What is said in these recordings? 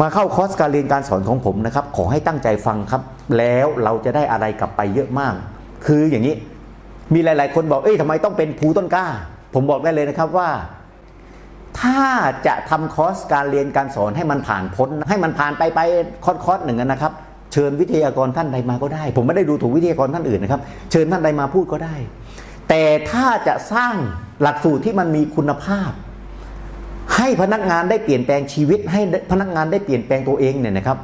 มาเข้าคอร์สการเรียนการสอนของผมนะครับ ขอให้ตั้งใจฟังครับ แล้วเราจะได้อะไรกลับไปเยอะมาก คืออย่างนี้มีหลาย ๆ คนบอกเอ้ยทำไมต้องเป็นภูต้นกล้า ผมบอกได้เลยนะครับว่า ถ้าจะทำคอร์สการเรียนการสอนให้มันผ่านพ้น ให้มันผ่านไปไปคอร์สคอร์สหนึ่งนะครับ เชิญวิทยากรท่านใดมาก็ได้ ผมไม่ได้ดูถูกวิทยากรท่านอื่นนะครับ เชิญท่านใดมาพูดก็ได้ แต่ถ้าจะสร้างหลักสูตรที่มันมีคุณภาพ ให้พนักงานได้เปลี่ยนแปลงชีวิต ให้พนักงานได้เปลี่ยนแปลงตัวเองเนี่ยนะครับ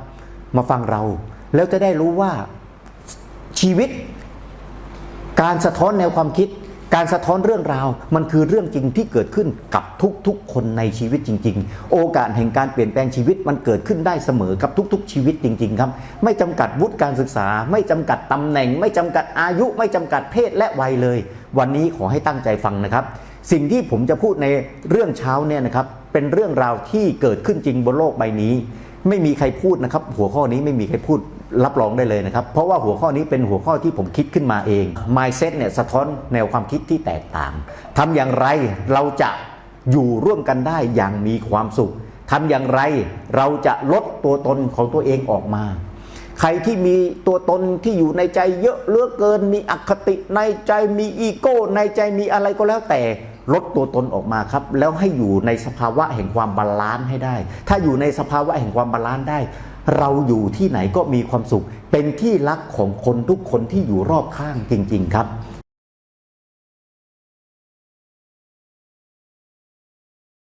มาฟังเรา แล้วจะได้รู้ว่าชีวิต การสะท้อนแนวความคิด การสะท้อนเรื่องราว มันคือเรื่องจริงที่เกิดขึ้นกับทุกๆ คนในชีวิตจริง ๆ โอกาสแห่งการเปลี่ยนแปลงชีวิตมันเกิดขึ้นได้เสมอกับทุก ๆ ชีวิตจริง ๆ ครับ ไม่จำกัดวุฒิการศึกษา ไม่จำกัดตำแหน่ง ไม่จำกัดอายุ ไม่จำกัดเพศและวัยเลย วันนี้ขอให้ตั้งใจฟังนะครับ สิ่งที่ผมจะพูดในเรื่องเช้าเนี่ยนะครับเป็นเรื่องราวที่เกิดขึ้นจริงบนโลกใบนี้ ไม่มีใครพูดนะครับ หัวข้อนี้ไม่มีใครพูดรับรองได้เลยนะครับ เพราะว่าหัวข้อนี้เป็นหัวข้อที่ผมคิดขึ้นมาเอง mindset เนี่ยสะท้อนแนวความคิดที่แตกต่างทำอย่างไรเราจะอยู่ร่วมกันได้อย่างมีความสุขทำอย่างไรเราจะลดตัวตนของตัวเองออกมา ใครที่มีตัวตนที่อยู่ในใจเยอะเหลือเกิน มีอคติในใจมีอีโก้ในใจมีอะไรก็แล้วแต่ ลดตัวตนออกมาครับ แล้วให้อยู่ในสภาวะแห่งความบาลานซ์ให้ได้ ถ้าอยู่ในสภาวะแห่งความบาลานซ์ได้ เราอยู่ที่ไหนก็มีความสุข เป็นที่รักของคนทุกคนที่อยู่รอบข้างจริง ๆ ครับ